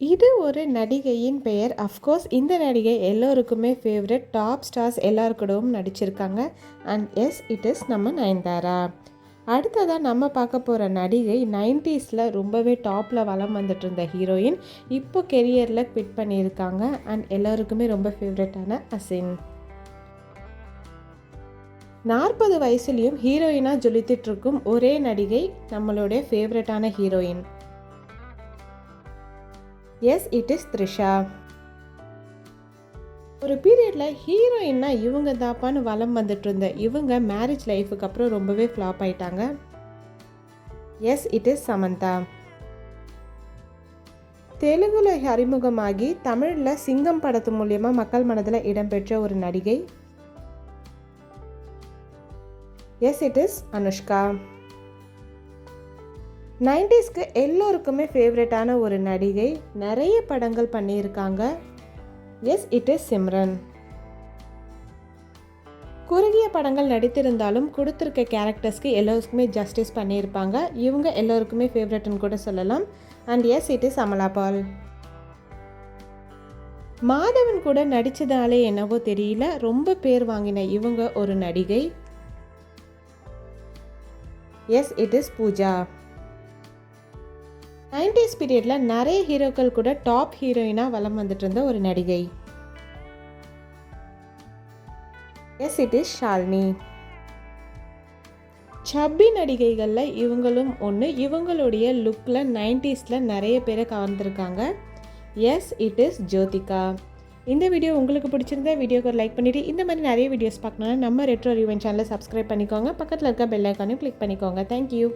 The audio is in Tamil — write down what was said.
இது ஒரு நடிகையின் பெயர். அஃப்கோர்ஸ் இந்த நடிகை எல்லோருக்குமே ஃபேவரட் டாப் ஸ்டார்ஸ் எல்லாருக்கூடவும் நடிச்சிருக்காங்க. அண்ட் எஸ் இட் இஸ் நம்ம நயன்தாரா. அடுத்ததாக நம்ம பார்க்க போகிற நடிகை நைன்டிஸில் ரொம்பவே டாப்பில் வலம் வந்துட்டு இருந்த ஹீரோயின் இப்போ கெரியரில் குவிட் பண்ணியிருக்காங்க. அண்ட் எல்லோருக்குமே ரொம்ப ஃபேவரட்டான அசின். நாற்பது வயசுலேயும் ஹீரோயினாக ஜொலித்திட்ருக்கும் ஒரே நடிகை நம்மளுடைய ஃபேவரட்டான heroine yes it is Trisha ஒரு பீரியடில் ஹீரோயின்னா இவங்க தாப்பான்னு வலம் வந்துட்டு இருந்த இவங்க மேரேஜ் லைஃபுக்கு அப்புறம் ரொம்பவே ஃப்ளாப் ஆயிட்டாங்க. எஸ் இட் இஸ் சமந்தா தெலுங்கில் அறிமுகமாகி தமிழில் சிங்கம் படத்து மூலியமாக மக்கள் மனதில் இடம்பெற்ற ஒரு நடிகை. எஸ் இட் இஸ் அனுஷ்கா நைன்டிஸ்க்கு எல்லோருக்குமே ஃபேவரட்டான ஒரு நடிகை நிறைய படங்கள் பண்ணியிருக்காங்க. எஸ் இட் இஸ் சிம்ரன் குறுகிய படங்கள் நடித்திருந்தாலும் கொடுத்துருக்க கேரக்டர்ஸ்க்கு எல்லோருக்குமே ஜஸ்டிஸ் பண்ணியிருப்பாங்க. இவங்க எல்லோருக்குமே ஃபேவரட்னு கூட சொல்லலாம். And yes it is Amala Paul Madhavan கூட நடித்ததாலே என்னவோ தெரியல. ரொம்ப பேர் வாங்கின இவங்க ஒரு நடிகை. Yes it is Pooja nineties பீரியடில் நிறைய ஹீரோக்கள் கூட டாப் ஹீரோயினாக வலம் வந்துட்டு இருந்த ஒரு நடிகை. எஸ் இட் இஸ் ஷாலினி சப்பி நடிகைகளில் இவங்களும் ஒன்று இவங்களுடைய லுக்கில் நைன்டிஸில் நிறைய பேரை கவர்ந்துருக்காங்க. எஸ் இட் இஸ் ஜோதிகா இந்த வீடியோ உங்களுக்கு பிடிச்சிருந்தா வீடியோக்கு லைக் பண்ணிவிட்டு இந்த மாதிரி நிறைய வீடியோஸ் பார்க்கணுன்னா நம்ம ரெட்ரோ ரிவன் சேனலை சப்ஸ்கிரைப் பண்ணிக்கோங்க. பக்கத்தில் இருக்க பெல் ஐக்கானையும் கிளிக் பண்ணிக்கோங்க. தேங்க்யூ